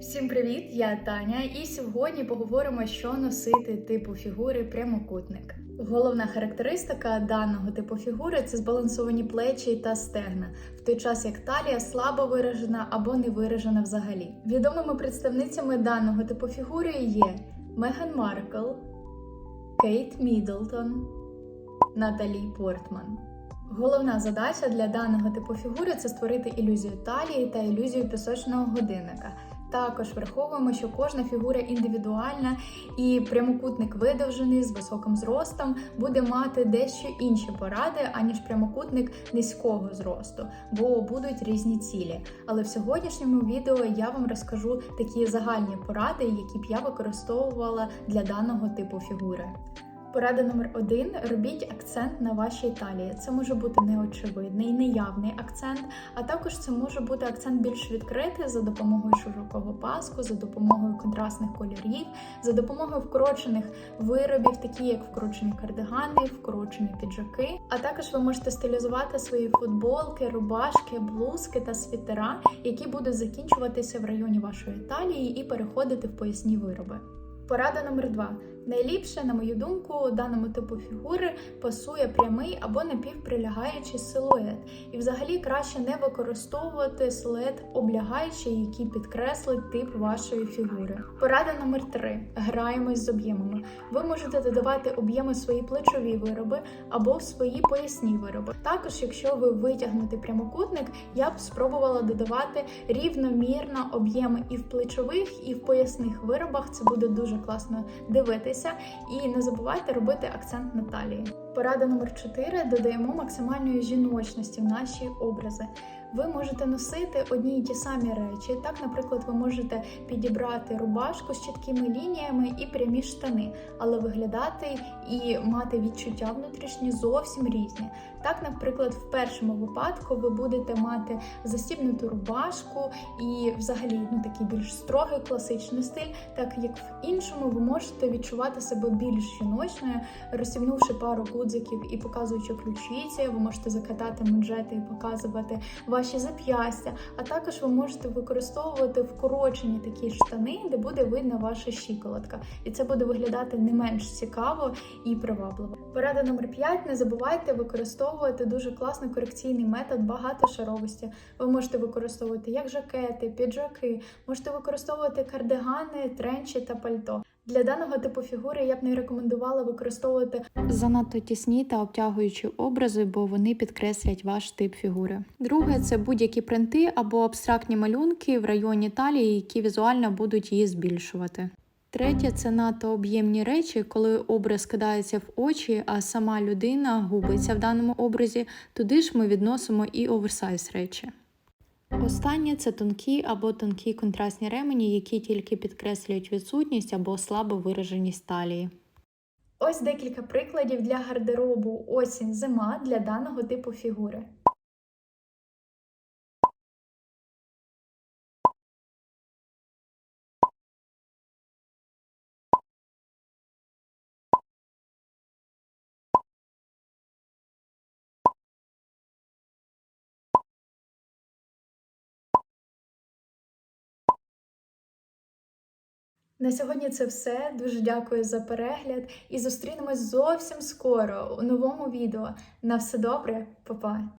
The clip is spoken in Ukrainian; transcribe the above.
Всім привіт! Я Таня, і сьогодні поговоримо, що носити типу фігури прямокутник. Головна характеристика даного типу фігури це збалансовані плечі та стегна, в той час як талія слабо виражена або не виражена взагалі. Відомими представницями даного типу фігури є Меган Маркл, Кейт Міддлтон, Наталі Портман. Головна задача для даного типу фігури це створити ілюзію талії та ілюзію пісочного годинника. Також враховуємо, що кожна фігура індивідуальна і прямокутник видовжений з високим зростом буде мати дещо інші поради, аніж прямокутник низького зросту, бо будуть різні цілі. Але в сьогоднішньому відео я вам розкажу такі загальні поради, які б я використовувала для даного типу фігури. Порада номер один: робіть акцент на вашій талії. Це може бути неочевидний, неявний акцент, а також це може бути акцент більш відкритий за допомогою широкого паску, за допомогою контрастних кольорів, за допомогою вкорочених виробів, такі як вкорочені кардигани, вкорочені піджаки. А також ви можете стилізувати свої футболки, рубашки, блузки та світера, які будуть закінчуватися в районі вашої талії і переходити в поясні вироби. Порада номер два. Найліпше, на мою думку, даному типу фігури пасує прямий або напівприлягаючий силует. І взагалі краще не використовувати силует облягаючий, який підкреслить тип вашої фігури. Порада номер три. Граємось з об'ємами. Ви можете додавати об'єми в свої плечові вироби або в свої поясні вироби. Також, якщо ви витягнути прямокутник, я б спробувала додавати рівномірно об'єми і в плечових, і в поясних виробах. Це буде дуже класно дивитися. І не забувайте робити акцент на талії. Порада номер 4. додаємо максимальної жіночності в наші образи. Ви можете носити одні й ті самі речі. Так, наприклад, ви можете підібрати рубашку з чіткими лініями і прямі штани, але виглядати і мати відчуття внутрішні зовсім різні. Так, наприклад, в першому випадку ви будете мати застібнуту рубашку і, взагалі, ну такий більш строгий класичний стиль, так як в іншому ви можете відчувати себе більш жіночною, розсівнувши пару гудзиків і показуючи ключиці, ви можете закатати манжети і показувати ваші зап'ястя. А також ви можете використовувати вкорочені такі штани, де буде видно ваша щиколотка. І це буде виглядати не менш цікаво і привабливо. Порада номер 5. Не забувайте використовувати дуже класний корекційний метод багатошаровості. Ви можете використовувати як жакети, піджаки, можете використовувати кардигани, тренчі та пальто. Для даного типу фігури я б не рекомендувала використовувати Занадто тісні та обтягуючі образи, бо вони підкреслять ваш тип фігури. Друге це будь-які принти або абстрактні малюнки в районі талії, які візуально будуть її збільшувати. Третє це надто об'ємні речі, коли образ кидається в очі, а сама людина губиться в даному образі. Туди ж ми відносимо і оверсайз речі. Останнє це тонкі або тонкі контрастні ремені, які тільки підкреслюють відсутність або слабо вираженість талії. ось декілька прикладів для гардеробу осінь-зима для даного типу фігури. На сьогодні це все. Дуже дякую за перегляд і зустрінемось зовсім скоро у новому відео. На все добре, Па-па!